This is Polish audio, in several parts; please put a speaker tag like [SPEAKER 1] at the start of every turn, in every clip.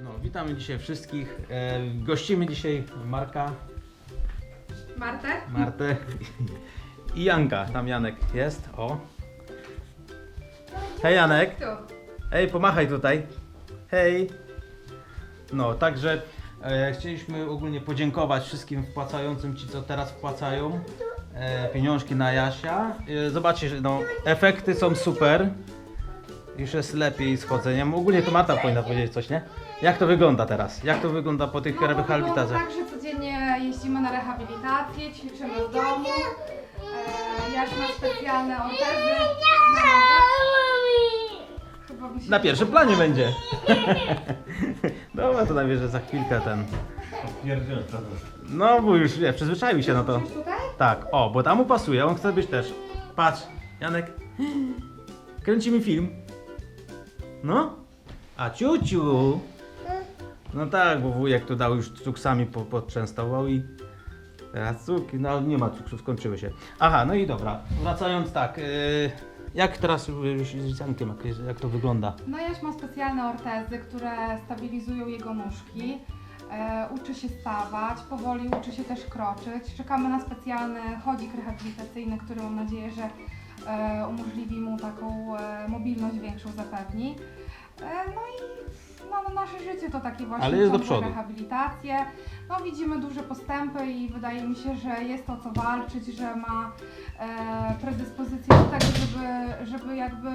[SPEAKER 1] No, witamy dzisiaj wszystkich. E, gościmy dzisiaj Marka,
[SPEAKER 2] Martę?
[SPEAKER 1] Martę i Janka. Tam Janek jest. O. Hej Janek.
[SPEAKER 2] Tu.
[SPEAKER 1] Hej, pomachaj tutaj. Hej. No, także e, chcieliśmy ogólnie podziękować wszystkim wpłacającym ci, co teraz wpłacają e, pieniążki na Jasia. E, zobaczcie, że no, efekty są super. Już jest lepiej z chodzeniem. Ogólnie to Marta powinna powiedzieć coś, nie? Jak to wygląda teraz? Jak to wygląda po tych
[SPEAKER 2] No,
[SPEAKER 1] rehabilitacjach?
[SPEAKER 2] tak, że codziennie jeździmy na rehabilitację, ćwiczymy w domu. E, Jaś ma specjalne ortezy na nogach. Chyba musi...
[SPEAKER 1] Na pierwszym planie będzie. Dobra, to najwyżej za chwilkę ten. No, bo już wie, przyzwyczaił się na to.
[SPEAKER 2] Chcesz tutaj?
[SPEAKER 1] Tak, o, bo tam mu pasuje, on chce być też. Patrz, Janek. Kręcimy film. No? A ciuciu. No tak, bo wujek tu dał już cuksami po, poczęstował i teraz cukry, no nie ma cukrów, skończyły się. Aha, no i dobra, wracając tak, yy, jak teraz yy, z Jankiem, jak, jak to wygląda?
[SPEAKER 2] No Jaś ma specjalne ortezy, które stabilizują jego nóżki. E, uczy się stawać, powoli uczy się też kroczyć. Czekamy na specjalny chodzik rehabilitacyjny, który mam nadzieję, że e, umożliwi mu taką e, mobilność większą zapewni. E, no i no, no, nasze życie to takie właśnie
[SPEAKER 1] Ale jest do przodu.
[SPEAKER 2] rehabilitacje. No widzimy duże postępy i wydaje mi się, że jest o co walczyć, że ma e, predyspozycję do tego, żeby, żeby jakby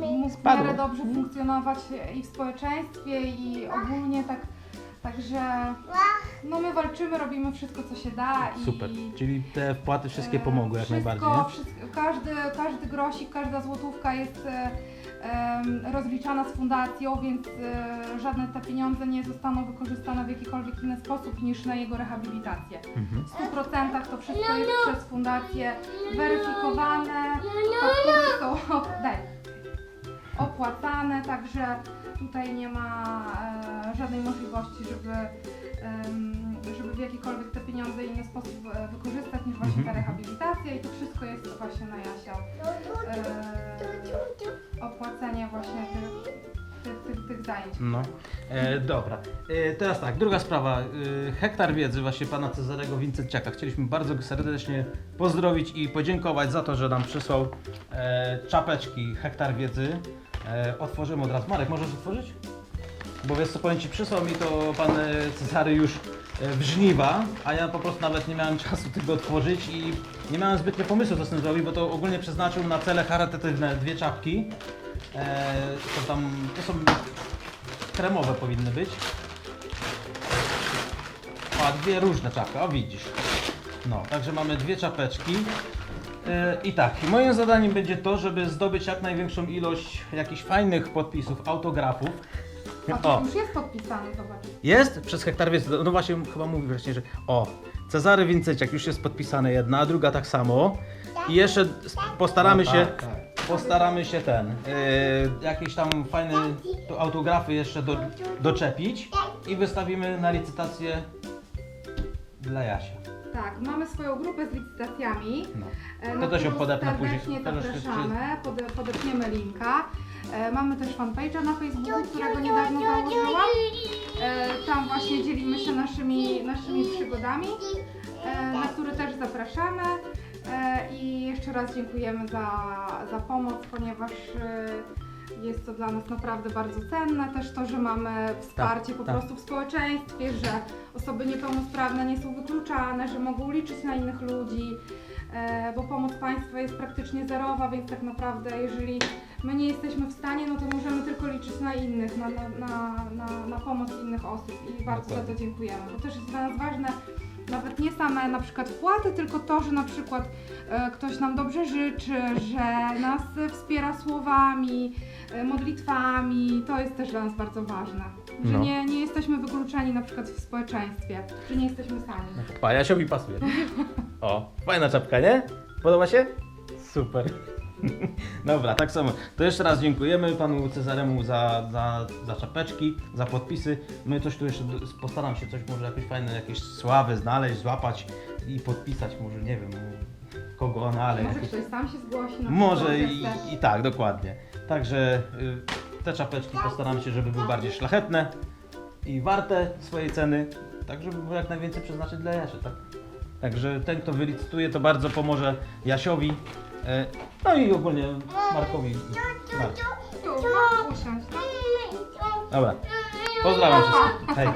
[SPEAKER 2] mógł w
[SPEAKER 1] Spadło.
[SPEAKER 2] miarę dobrze funkcjonować i w społeczeństwie i ogólnie tak, także no my walczymy, robimy wszystko co się da i
[SPEAKER 1] Super, czyli te wpłaty wszystkie
[SPEAKER 2] e,
[SPEAKER 1] pomogły jak
[SPEAKER 2] wszystko,
[SPEAKER 1] najbardziej, nie?
[SPEAKER 2] Wszystko, każdy, każdy grosik, każda złotówka jest e, rozliczana z fundacją, więc e, żadne te pieniądze nie zostaną wykorzystane w jakikolwiek inny sposób niż na jego rehabilitację.
[SPEAKER 1] Mhm.
[SPEAKER 2] W 100% to wszystko jest przez fundację weryfikowane, faktury są opłacane, także tutaj nie ma e, żadnej możliwości, żeby, żeby w jakikolwiek te pieniądze inny sposób e, wykorzystać niż właśnie ta
[SPEAKER 1] Mhm.
[SPEAKER 2] rehabilitacja i to wszystko jest właśnie na Jasia. Tych, zajęć.
[SPEAKER 1] No, e, dobra. E, teraz tak, druga sprawa. E, hektar wiedzy właśnie pana Cezarego Wincenciaka. Chcieliśmy bardzo serdecznie pozdrowić i podziękować za to, że nam przysłał e, czapeczki Hektar Wiedzy. E, otworzymy od razu. Marek, możesz otworzyć? Bo wiesz co, powiem Ci, przysłał mi to pan e, Cezary już e, w żniwa, a ja po prostu nawet nie miałem czasu tego otworzyć i nie miałem zbytnio pomysłu, co z tym zrobić, bo to ogólnie przeznaczył na cele charytatywne dwie czapki. E, to tam, to są kremowe powinny być. A, dwie różne czapki, o widzisz. No, także mamy dwie czapeczki. E, I tak, moim zadaniem będzie to, żeby zdobyć jak największą ilość jakichś fajnych podpisów, autografów.
[SPEAKER 2] A to już jest podpisane, zobacz.
[SPEAKER 1] Jest przez hektar wiedzy. No właśnie chyba mówi wcześniej, że o, Cezary Wincyciak już jest podpisane jedna, a druga tak samo. I jeszcze s- postaramy się, postaramy się ten, yy, jakieś tam fajne to autografy jeszcze do, doczepić i wystawimy na licytację dla Jasia.
[SPEAKER 2] Tak, mamy swoją grupę z licytacjami.
[SPEAKER 1] No.
[SPEAKER 2] E,
[SPEAKER 1] To też ją
[SPEAKER 2] którą
[SPEAKER 1] podepnę później.
[SPEAKER 2] serdecznie
[SPEAKER 1] To też
[SPEAKER 2] zapraszamy, pode, podepniemy linka. E, mamy też fanpage'a na Facebooku, którego niedawno założyłam. E, tam właśnie dzielimy się naszymi, naszymi przygodami, e, na który też zapraszamy. E, I jeszcze raz dziękujemy za, za pomoc, ponieważ e, jest to dla nas naprawdę bardzo cenne. Też to, że mamy wsparcie po
[SPEAKER 1] tak.
[SPEAKER 2] prostu w społeczeństwie, że osoby niepełnosprawne nie są wykluczane, że mogą liczyć na innych ludzi, e, bo pomoc państwa jest praktycznie zerowa, więc tak naprawdę jeżeli my nie jesteśmy w stanie, no to możemy tylko liczyć na innych, na, na, na, na, pomoc innych osób i bardzo za to dziękujemy, bo też jest dla nas ważne same na przykład wpłaty, tylko to, że na przykład e, ktoś nam dobrze życzy, że nas wspiera słowami, e, modlitwami, to jest też dla nas bardzo ważne. Że
[SPEAKER 1] No.
[SPEAKER 2] nie, nie jesteśmy wykluczeni na przykład w społeczeństwie, że nie jesteśmy sami.
[SPEAKER 1] Pa, Jasiowi pasuje. O, fajna czapka, nie? Podoba się? Super. Dobra, tak samo. To jeszcze raz dziękujemy panu Cezaremu za, za, za czapeczki, za podpisy. My coś tu jeszcze postaram się coś może jakieś fajne, jakieś sławy znaleźć, złapać i podpisać, może nie wiem kogo, no ale
[SPEAKER 2] Może ktoś sam się zgłosi na
[SPEAKER 1] może
[SPEAKER 2] przykład,
[SPEAKER 1] i, i tak, dokładnie. Także y, te czapeczki postaram się, żeby były bardziej szlachetne. i warte swojej ceny, tak żeby było jak najwięcej przeznaczyć dla Jasia, tak? Także ten, kto wylicytuje, to bardzo pomoże Jasiowi, e, no i ogólnie Markowi. Marcie.
[SPEAKER 2] Tu, no.
[SPEAKER 1] Dobra, pozdrawiam wszystkich. Hej.